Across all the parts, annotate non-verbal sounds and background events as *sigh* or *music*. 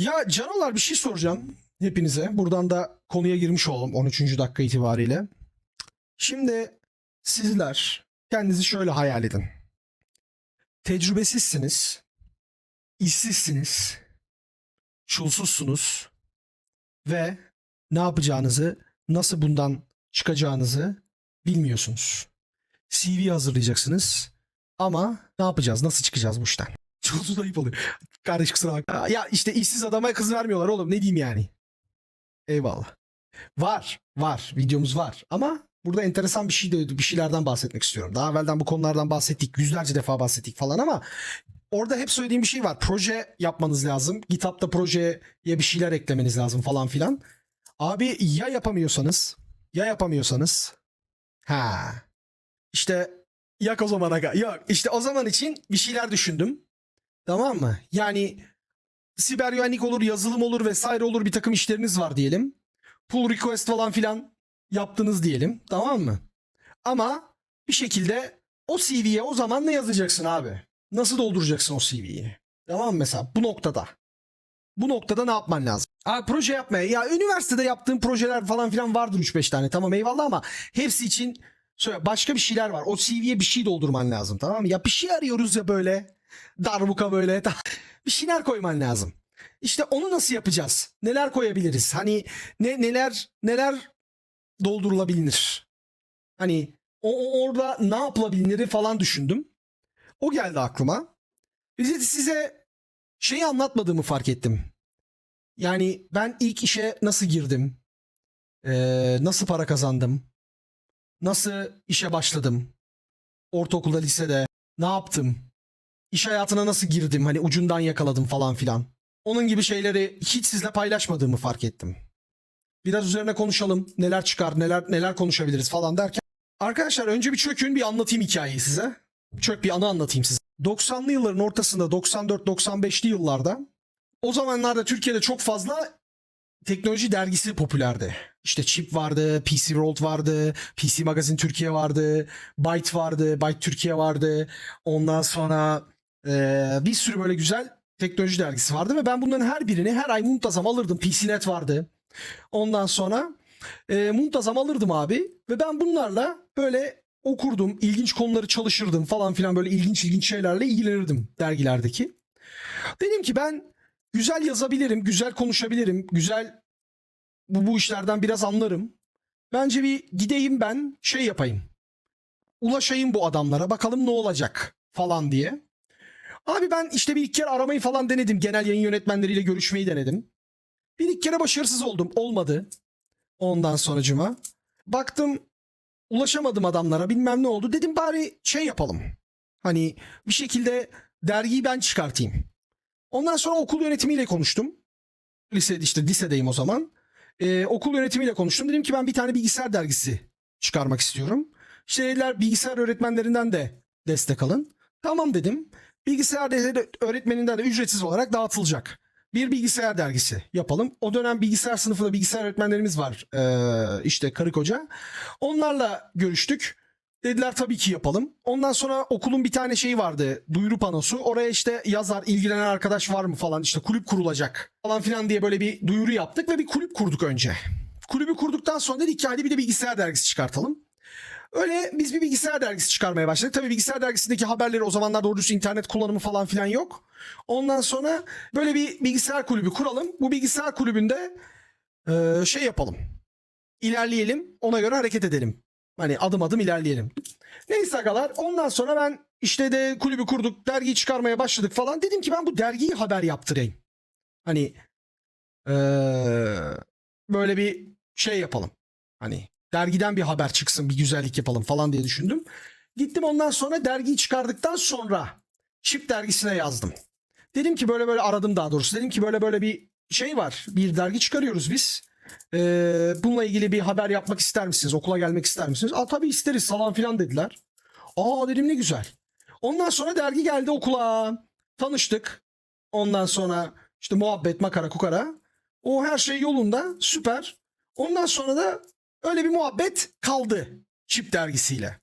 Ya canolar bir şey soracağım hepinize. Buradan da konuya girmiş olalım 13. dakika itibariyle. Şimdi sizler kendinizi şöyle hayal edin. Tecrübesizsiniz. işsizsiniz. Çulsuzsunuz. Ve ne yapacağınızı, nasıl bundan çıkacağınızı bilmiyorsunuz. CV hazırlayacaksınız. Ama ne yapacağız? Nasıl çıkacağız bu işten? *laughs* Çulsuz ayıp oluyor. Kardeş kusura bakma. Ya işte işsiz adama kız vermiyorlar oğlum. Ne diyeyim yani? Eyvallah. Var. Var. Videomuz var. Ama burada enteresan bir şey de bir şeylerden bahsetmek istiyorum. Daha evvelden bu konulardan bahsettik. Yüzlerce defa bahsettik falan ama orada hep söylediğim bir şey var. Proje yapmanız lazım. GitHub'da projeye bir şeyler eklemeniz lazım falan filan. Abi ya yapamıyorsanız ya yapamıyorsanız ha işte yak o zaman aga. Yok işte o zaman için bir şeyler düşündüm. Tamam mı? Yani siber güvenlik olur, yazılım olur vesaire olur bir takım işleriniz var diyelim. Pull request falan filan yaptınız diyelim. Tamam mı? Ama bir şekilde o CV'ye o zaman ne yazacaksın abi? Nasıl dolduracaksın o CV'yi? Tamam mı mesela bu noktada? Bu noktada ne yapman lazım? Abi proje yapmaya. Ya üniversitede yaptığım projeler falan filan vardır 3-5 tane. Tamam eyvallah ama hepsi için söyle başka bir şeyler var. O CV'ye bir şey doldurman lazım tamam mı? Ya bir şey arıyoruz ya böyle. Darbuka böyle. *laughs* bir şeyler koyman lazım. İşte onu nasıl yapacağız? Neler koyabiliriz? Hani ne neler neler doldurulabilir? Hani o, orada ne yapılabilir falan düşündüm. O geldi aklıma. Size şeyi anlatmadığımı fark ettim. Yani ben ilk işe nasıl girdim? Ee, nasıl para kazandım? Nasıl işe başladım? Ortaokulda, lisede ne yaptım? İş hayatına nasıl girdim? Hani ucundan yakaladım falan filan. Onun gibi şeyleri hiç sizle paylaşmadığımı fark ettim. Biraz üzerine konuşalım. Neler çıkar, neler neler konuşabiliriz falan derken. Arkadaşlar önce bir çökün bir anlatayım hikayeyi size. Çök bir anı anlatayım size. 90'lı yılların ortasında 94-95'li yıllarda o zamanlarda Türkiye'de çok fazla teknoloji dergisi popülerdi. İşte Chip vardı, PC World vardı, PC Magazine Türkiye vardı, Byte vardı, Byte Türkiye vardı. Ondan sonra eee, bir sürü böyle güzel teknoloji dergisi vardı ve ben bunların her birini her ay muntazam alırdım. PCNet vardı. Ondan sonra eee muntazam alırdım abi ve ben bunlarla böyle okurdum, ilginç konuları çalışırdım falan filan böyle ilginç ilginç şeylerle ilgilenirdim dergilerdeki. Dedim ki ben güzel yazabilirim, güzel konuşabilirim, güzel bu, bu işlerden biraz anlarım. Bence bir gideyim ben şey yapayım. Ulaşayım bu adamlara bakalım ne olacak falan diye. Abi ben işte bir iki kere aramayı falan denedim. Genel yayın yönetmenleriyle görüşmeyi denedim. Bir iki kere başarısız oldum. Olmadı. Ondan sonracıma. Baktım ulaşamadım adamlara bilmem ne oldu. Dedim bari şey yapalım. Hani bir şekilde dergiyi ben çıkartayım. Ondan sonra okul yönetimiyle konuştum. Lise işte lisedeyim o zaman. Ee, okul yönetimiyle konuştum. Dedim ki ben bir tane bilgisayar dergisi çıkarmak istiyorum. İşte dediler bilgisayar öğretmenlerinden de destek alın. Tamam dedim. Bilgisayar de- öğretmeninden de ücretsiz olarak dağıtılacak. Bir bilgisayar dergisi yapalım. O dönem bilgisayar sınıfında bilgisayar öğretmenlerimiz var. Ee, işte karı koca. Onlarla görüştük. Dediler tabii ki yapalım. Ondan sonra okulun bir tane şeyi vardı. Duyuru panosu. Oraya işte yazar ilgilenen arkadaş var mı falan işte kulüp kurulacak falan filan diye böyle bir duyuru yaptık ve bir kulüp kurduk önce. Kulübü kurduktan sonra dedik ki hadi bir de bilgisayar dergisi çıkartalım. Öyle biz bir bilgisayar dergisi çıkarmaya başladık. Tabii bilgisayar dergisindeki haberleri o zamanlar doğru internet kullanımı falan filan yok. Ondan sonra böyle bir bilgisayar kulübü kuralım. Bu bilgisayar kulübünde eee, şey yapalım. İlerleyelim. Ona göre hareket edelim. Hani adım adım ilerleyelim. Neyse agalar ondan sonra ben işte de kulübü kurduk dergiyi çıkarmaya başladık falan. Dedim ki ben bu dergiyi haber yaptırayım. Hani eee, böyle bir şey yapalım. Hani dergiden bir haber çıksın bir güzellik yapalım falan diye düşündüm. Gittim ondan sonra dergiyi çıkardıktan sonra Çip dergisine yazdım. Dedim ki böyle böyle aradım daha doğrusu. Dedim ki böyle böyle bir şey var. Bir dergi çıkarıyoruz biz. Ee, bununla ilgili bir haber yapmak ister misiniz? Okula gelmek ister misiniz? Aa tabii isteriz falan filan dediler. Aa dedim ne güzel. Ondan sonra dergi geldi okula. Tanıştık. Ondan sonra işte muhabbet makara kukara. O her şey yolunda süper. Ondan sonra da öyle bir muhabbet kaldı Çip dergisiyle.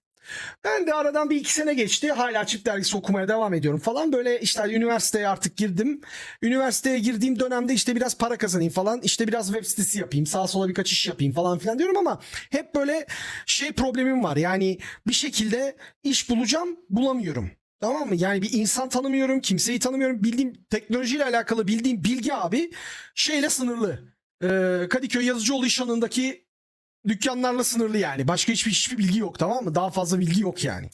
Ben de aradan bir iki sene geçti. Hala çift dergisi okumaya devam ediyorum falan. Böyle işte üniversiteye artık girdim. Üniversiteye girdiğim dönemde işte biraz para kazanayım falan. İşte biraz web sitesi yapayım. Sağa sola birkaç iş yapayım falan filan diyorum ama hep böyle şey problemim var. Yani bir şekilde iş bulacağım bulamıyorum. Tamam mı? Yani bir insan tanımıyorum, kimseyi tanımıyorum. Bildiğim teknolojiyle alakalı bildiğim bilgi abi şeyle sınırlı. Ee, Kadıköy Yazıcıoğlu iş anındaki dükkanlarla sınırlı yani. Başka hiçbir hiçbir bilgi yok tamam mı? Daha fazla bilgi yok yani.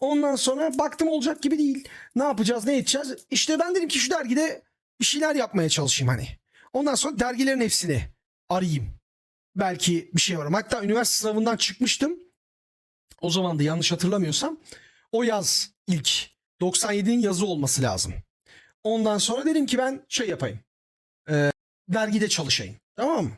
Ondan sonra baktım olacak gibi değil. Ne yapacağız, ne edeceğiz? İşte ben dedim ki şu dergide bir şeyler yapmaya çalışayım hani. Ondan sonra dergilerin hepsini arayayım. Belki bir şey varım. Hatta üniversite sınavından çıkmıştım. O zaman da yanlış hatırlamıyorsam o yaz ilk 97'nin yazı olması lazım. Ondan sonra dedim ki ben şey yapayım. Ee, dergide çalışayım. Tamam mı?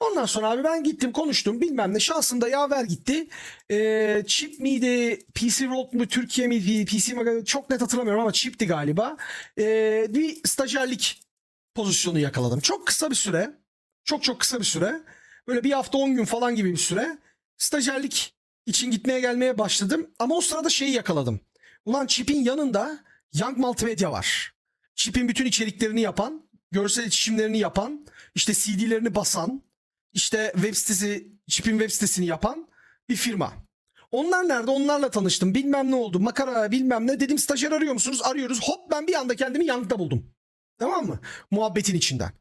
Ondan sonra abi ben gittim konuştum bilmem ne şansında yaver gitti. Ee, Chip miydi PC World mu Türkiye miydi PC Magazine çok net hatırlamıyorum ama Chip'ti galiba. Ee, bir stajyerlik pozisyonu yakaladım. Çok kısa bir süre çok çok kısa bir süre böyle bir hafta 10 gün falan gibi bir süre stajyerlik için gitmeye gelmeye başladım. Ama o sırada şeyi yakaladım. Ulan Chip'in yanında Young Multimedia var. Chip'in bütün içeriklerini yapan, görsel iletişimlerini yapan, işte CD'lerini basan, işte web sitesi, Chip'in web sitesini yapan bir firma. Onlar nerede? Onlarla tanıştım. Bilmem ne oldu. Makara bilmem ne. Dedim stajyer arıyor musunuz? Arıyoruz. Hop ben bir anda kendimi Young'da buldum. Tamam mı? Muhabbetin içinden.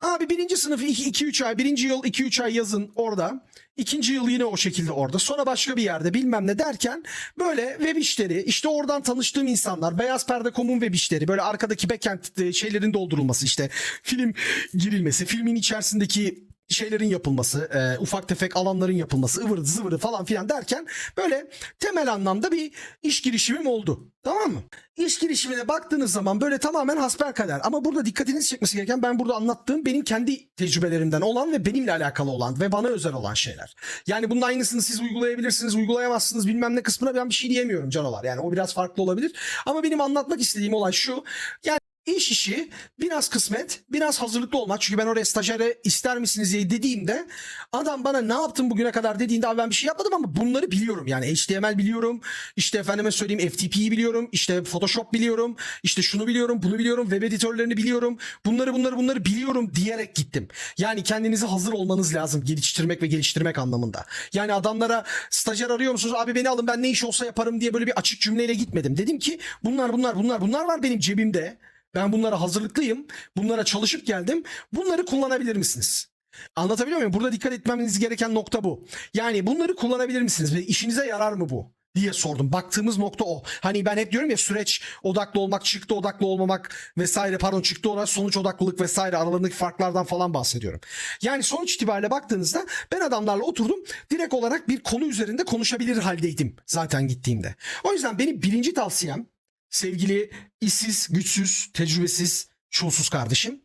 Abi birinci sınıf 2-3 ay, birinci yıl 2-3 ay yazın orada. İkinci yıl yine o şekilde orada. Sonra başka bir yerde bilmem ne derken böyle web işleri, işte oradan tanıştığım insanlar, Beyaz Perde Kom'un web işleri, böyle arkadaki backend e, şeylerin doldurulması işte film girilmesi, filmin içerisindeki şeylerin yapılması, e, ufak tefek alanların yapılması, ıvırı zıvırı falan filan derken böyle temel anlamda bir iş girişimim oldu. Tamam mı? İş girişimine baktığınız zaman böyle tamamen hasbelkader. Ama burada dikkatinizi çekmesi gereken ben burada anlattığım benim kendi tecrübelerimden olan ve benimle alakalı olan ve bana özel olan şeyler. Yani bunun aynısını siz uygulayabilirsiniz, uygulayamazsınız bilmem ne kısmına ben bir şey diyemiyorum canavar. Yani o biraz farklı olabilir. Ama benim anlatmak istediğim olay şu. Yani İş işi biraz kısmet, biraz hazırlıklı olmak. Çünkü ben oraya stajyere ister misiniz diye dediğimde adam bana ne yaptın bugüne kadar dediğinde abi ben bir şey yapmadım ama bunları biliyorum. Yani HTML biliyorum, işte efendime söyleyeyim FTP'yi biliyorum, işte Photoshop biliyorum, işte şunu biliyorum, bunu biliyorum, web editörlerini biliyorum. Bunları bunları bunları biliyorum diyerek gittim. Yani kendinizi hazır olmanız lazım geliştirmek ve geliştirmek anlamında. Yani adamlara stajyer arıyor musunuz? Abi beni alın ben ne iş olsa yaparım diye böyle bir açık cümleyle gitmedim. Dedim ki bunlar bunlar bunlar bunlar var benim cebimde. Ben bunlara hazırlıklıyım. Bunlara çalışıp geldim. Bunları kullanabilir misiniz? Anlatabiliyor muyum? Burada dikkat etmemiz gereken nokta bu. Yani bunları kullanabilir misiniz ve işinize yarar mı bu? diye sordum. Baktığımız nokta o. Hani ben hep diyorum ya süreç odaklı olmak, çıktı odaklı olmamak vesaire pardon çıktı olarak sonuç odaklılık vesaire aralarındaki farklardan falan bahsediyorum. Yani sonuç itibariyle baktığınızda ben adamlarla oturdum direkt olarak bir konu üzerinde konuşabilir haldeydim zaten gittiğimde. O yüzden benim birinci tavsiyem sevgili işsiz, güçsüz, tecrübesiz, çulsuz kardeşim.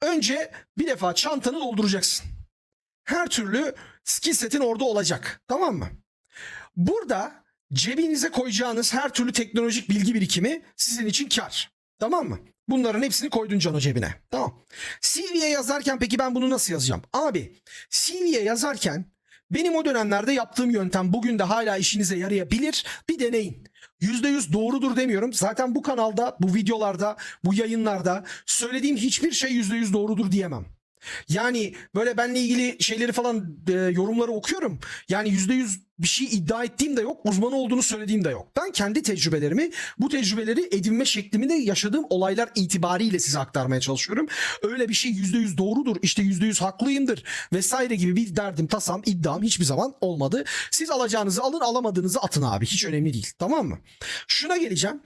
Önce bir defa çantanı dolduracaksın. Her türlü skill setin orada olacak. Tamam mı? Burada cebinize koyacağınız her türlü teknolojik bilgi birikimi sizin için kar. Tamam mı? Bunların hepsini koydun Cano cebine. Tamam. CV'ye yazarken peki ben bunu nasıl yazacağım? Abi CV'ye yazarken benim o dönemlerde yaptığım yöntem bugün de hala işinize yarayabilir. Bir deneyin. %100 doğrudur demiyorum. Zaten bu kanalda, bu videolarda, bu yayınlarda söylediğim hiçbir şey %100 doğrudur diyemem. Yani böyle benle ilgili şeyleri falan e, yorumları okuyorum. Yani %100 bir şey iddia ettiğim de yok, uzmanı olduğunu söylediğim de yok. Ben kendi tecrübelerimi, bu tecrübeleri edinme şeklimi de yaşadığım olaylar itibariyle size aktarmaya çalışıyorum. Öyle bir şey %100 doğrudur, işte %100 haklıyımdır vesaire gibi bir derdim, tasam, iddiam hiçbir zaman olmadı. Siz alacağınızı alın, alamadığınızı atın abi. Hiç önemli değil. Tamam mı? Şuna geleceğim.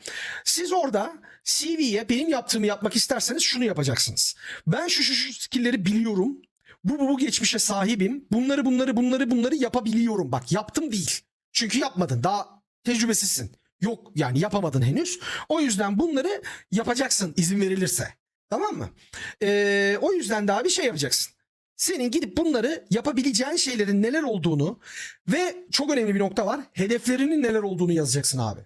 Siz orada CV'ye benim yaptığımı yapmak isterseniz şunu yapacaksınız. Ben şu şu şu skill'leri biliyorum. Bu bu bu geçmişe sahibim. Bunları bunları bunları bunları yapabiliyorum. Bak yaptım değil. Çünkü yapmadın. Daha tecrübesizsin. Yok yani yapamadın henüz. O yüzden bunları yapacaksın izin verilirse. Tamam mı? Ee, o yüzden daha bir şey yapacaksın. Senin gidip bunları yapabileceğin şeylerin neler olduğunu ve çok önemli bir nokta var. Hedeflerinin neler olduğunu yazacaksın abi.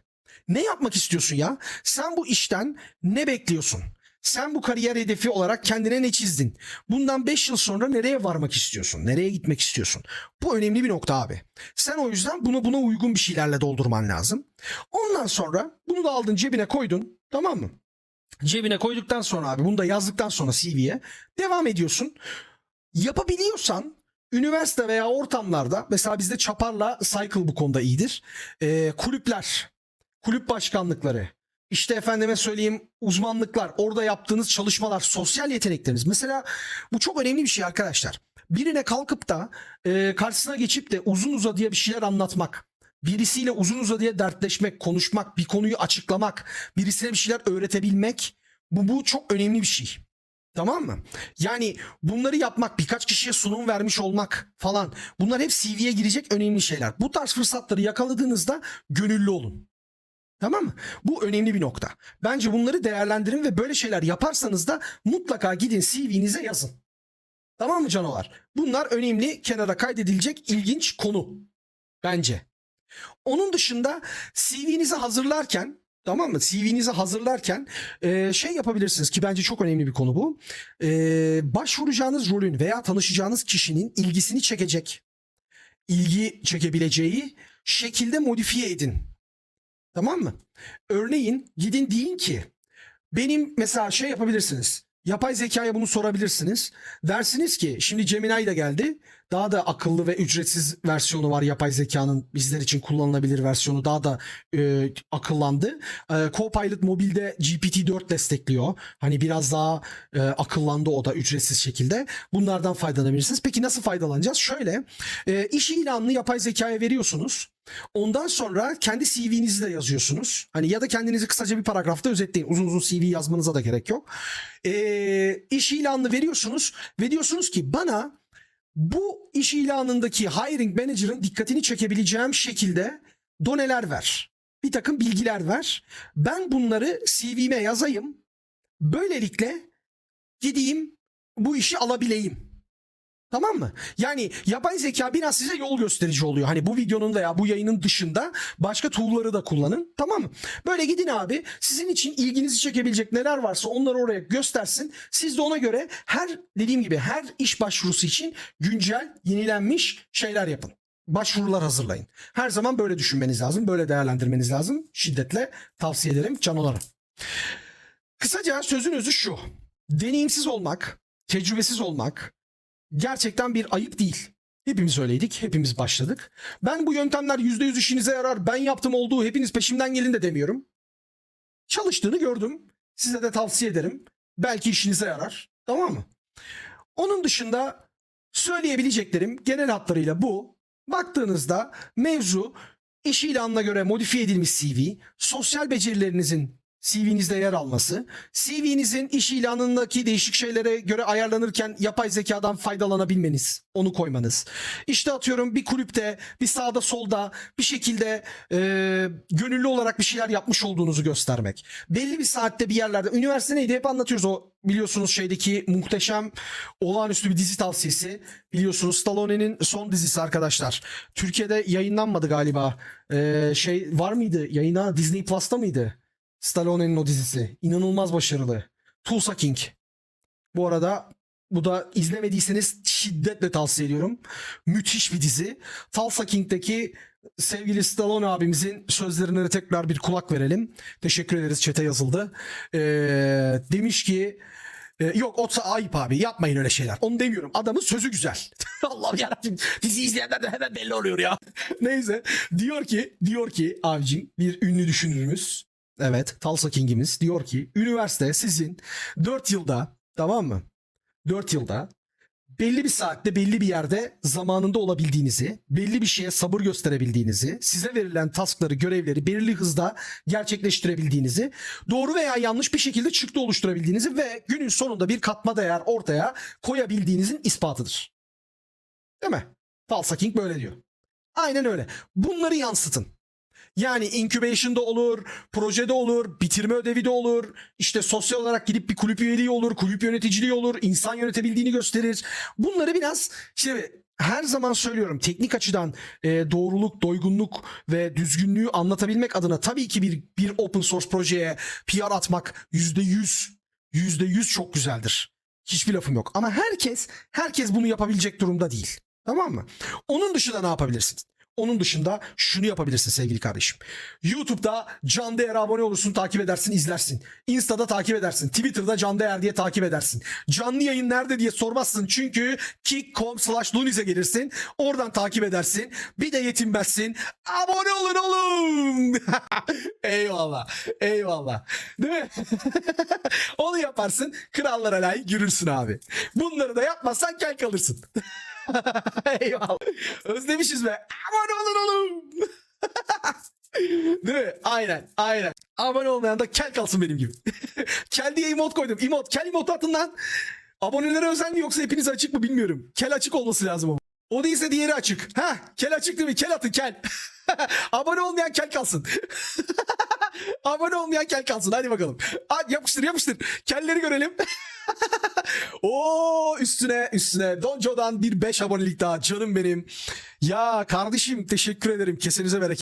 Ne yapmak istiyorsun ya? Sen bu işten ne bekliyorsun? Sen bu kariyer hedefi olarak kendine ne çizdin? Bundan 5 yıl sonra nereye varmak istiyorsun? Nereye gitmek istiyorsun? Bu önemli bir nokta abi. Sen o yüzden bunu buna uygun bir şeylerle doldurman lazım. Ondan sonra bunu da aldın cebine koydun. Tamam mı? Cebine koyduktan sonra abi bunu da yazdıktan sonra CV'ye devam ediyorsun. Yapabiliyorsan üniversite veya ortamlarda mesela bizde Çapar'la Cycle bu konuda iyidir. Ee, kulüpler, kulüp başkanlıkları, işte efendime söyleyeyim uzmanlıklar, orada yaptığınız çalışmalar, sosyal yetenekleriniz. Mesela bu çok önemli bir şey arkadaşlar. Birine kalkıp da e, karşısına geçip de uzun uzadıya bir şeyler anlatmak, birisiyle uzun uzadıya dertleşmek, konuşmak, bir konuyu açıklamak, birisine bir şeyler öğretebilmek bu, bu çok önemli bir şey. Tamam mı? Yani bunları yapmak, birkaç kişiye sunum vermiş olmak falan bunlar hep CV'ye girecek önemli şeyler. Bu tarz fırsatları yakaladığınızda gönüllü olun. Tamam mı? Bu önemli bir nokta. Bence bunları değerlendirin ve böyle şeyler yaparsanız da mutlaka gidin CV'nize yazın. Tamam mı canavar? Bunlar önemli, kenara kaydedilecek ilginç konu. Bence. Onun dışında CV'nizi hazırlarken Tamam mı? CV'nizi hazırlarken e, şey yapabilirsiniz ki bence çok önemli bir konu bu. E, başvuracağınız rolün veya tanışacağınız kişinin ilgisini çekecek, ilgi çekebileceği şekilde modifiye edin. Tamam mı? Örneğin gidin deyin ki benim mesela şey yapabilirsiniz. Yapay zekaya bunu sorabilirsiniz. Dersiniz ki şimdi Gemini de geldi. Daha da akıllı ve ücretsiz versiyonu var yapay zekanın bizler için kullanılabilir versiyonu daha da e, akıllandı. E, Copilot mobilde GPT-4 destekliyor. Hani biraz daha e, akıllandı o da ücretsiz şekilde. Bunlardan faydalanabilirsiniz. Peki nasıl faydalanacağız? Şöyle e, iş ilanını yapay zekaya veriyorsunuz. Ondan sonra kendi CV'nizi de yazıyorsunuz. Hani ya da kendinizi kısaca bir paragrafta özetleyin. Uzun uzun CV yazmanıza da gerek yok. E, iş ilanını veriyorsunuz ve diyorsunuz ki bana bu iş ilanındaki hiring manager'ın dikkatini çekebileceğim şekilde doneler ver. Bir takım bilgiler ver. Ben bunları CV'me yazayım. Böylelikle gideyim bu işi alabileyim. Tamam mı? Yani yapay zeka biraz size yol gösterici oluyor. Hani bu videonun veya bu yayının dışında başka tool'ları da kullanın. Tamam mı? Böyle gidin abi. Sizin için ilginizi çekebilecek neler varsa onları oraya göstersin. Siz de ona göre her dediğim gibi her iş başvurusu için güncel, yenilenmiş şeyler yapın. Başvurular hazırlayın. Her zaman böyle düşünmeniz lazım. Böyle değerlendirmeniz lazım. Şiddetle tavsiye ederim canolara. Kısaca sözün özü şu. Deneyimsiz olmak, tecrübesiz olmak, gerçekten bir ayıp değil. Hepimiz öyleydik. Hepimiz başladık. Ben bu yöntemler %100 işinize yarar. Ben yaptım olduğu hepiniz peşimden gelin de demiyorum. Çalıştığını gördüm. Size de tavsiye ederim. Belki işinize yarar. Tamam mı? Onun dışında söyleyebileceklerim genel hatlarıyla bu. Baktığınızda mevzu iş ilanına göre modifiye edilmiş CV, sosyal becerilerinizin CV'nizde yer alması, CV'nizin iş ilanındaki değişik şeylere göre ayarlanırken yapay zekadan faydalanabilmeniz, onu koymanız. İşte atıyorum bir kulüpte, bir sağda solda bir şekilde e, gönüllü olarak bir şeyler yapmış olduğunuzu göstermek. Belli bir saatte bir yerlerde, üniversite neydi hep anlatıyoruz o biliyorsunuz şeydeki muhteşem olağanüstü bir dizi tavsiyesi. Biliyorsunuz Stallone'nin son dizisi arkadaşlar. Türkiye'de yayınlanmadı galiba. E, şey var mıydı yayına Disney Plus'ta mıydı? Stallone'nin o dizisi. İnanılmaz başarılı. Tulsa King. Bu arada bu da izlemediyseniz şiddetle tavsiye ediyorum. Müthiş bir dizi. Tulsa King'deki sevgili Stallone abimizin sözlerine tekrar bir kulak verelim. Teşekkür ederiz çete yazıldı. Ee, demiş ki e, yok o ayıp abi yapmayın öyle şeyler. Onu demiyorum. Adamın sözü güzel. *laughs* Allah'ım yarabbim. Dizi izleyenler de hemen belli oluyor ya. *laughs* Neyse. Diyor ki diyor ki abicim bir ünlü düşünürümüz. Evet Tulsa King'imiz diyor ki üniversite sizin 4 yılda tamam mı? 4 yılda belli bir saatte belli bir yerde zamanında olabildiğinizi, belli bir şeye sabır gösterebildiğinizi, size verilen taskları, görevleri belirli hızda gerçekleştirebildiğinizi, doğru veya yanlış bir şekilde çıktı oluşturabildiğinizi ve günün sonunda bir katma değer ortaya koyabildiğinizin ispatıdır. Değil mi? Tulsa King böyle diyor. Aynen öyle. Bunları yansıtın. Yani incubation'da olur, projede olur, bitirme ödevi de olur. İşte sosyal olarak gidip bir kulüp üyeliği olur, kulüp yöneticiliği olur, insan yönetebildiğini gösterir. Bunları biraz işte her zaman söylüyorum teknik açıdan e, doğruluk, doygunluk ve düzgünlüğü anlatabilmek adına tabii ki bir bir open source projeye PR atmak yüzde yüz yüzde yüz çok güzeldir. Hiçbir lafım yok. Ama herkes herkes bunu yapabilecek durumda değil. Tamam mı? Onun dışında ne yapabilirsiniz? Onun dışında şunu yapabilirsin sevgili kardeşim. YouTube'da Can Değer abone olursun, takip edersin, izlersin. Insta'da takip edersin. Twitter'da Can Değer diye takip edersin. Canlı yayın nerede diye sormazsın. Çünkü kick.com slash luniz'e gelirsin. Oradan takip edersin. Bir de yetinmezsin. Abone olun oğlum. *laughs* eyvallah. Eyvallah. Değil mi? *laughs* Onu yaparsın. Krallara layık yürürsün abi. Bunları da yapmazsan kel kalırsın. *laughs* *laughs* Eyvallah. Özlemişiz be. Abone olun oğlum. *laughs* Değil mi? Aynen. Aynen. Abone olmayan da kel kalsın benim gibi. *laughs* kel diye emot koydum. Emot. Kel emot atın lan. Abonelere özel mi yoksa hepiniz açık mı bilmiyorum. Kel açık olması lazım ama. O değilse diğeri açık. Ha, kel açık değil mi? Kel atın kel. Abone olmayan kel kalsın. *laughs* Abone olmayan kel kalsın. Hadi bakalım. Hadi yapıştır yapıştır. Kelleri görelim. *laughs* Oo üstüne üstüne Donco'dan bir 5 abonelik daha canım benim. Ya kardeşim teşekkür ederim. Kesenize bereket.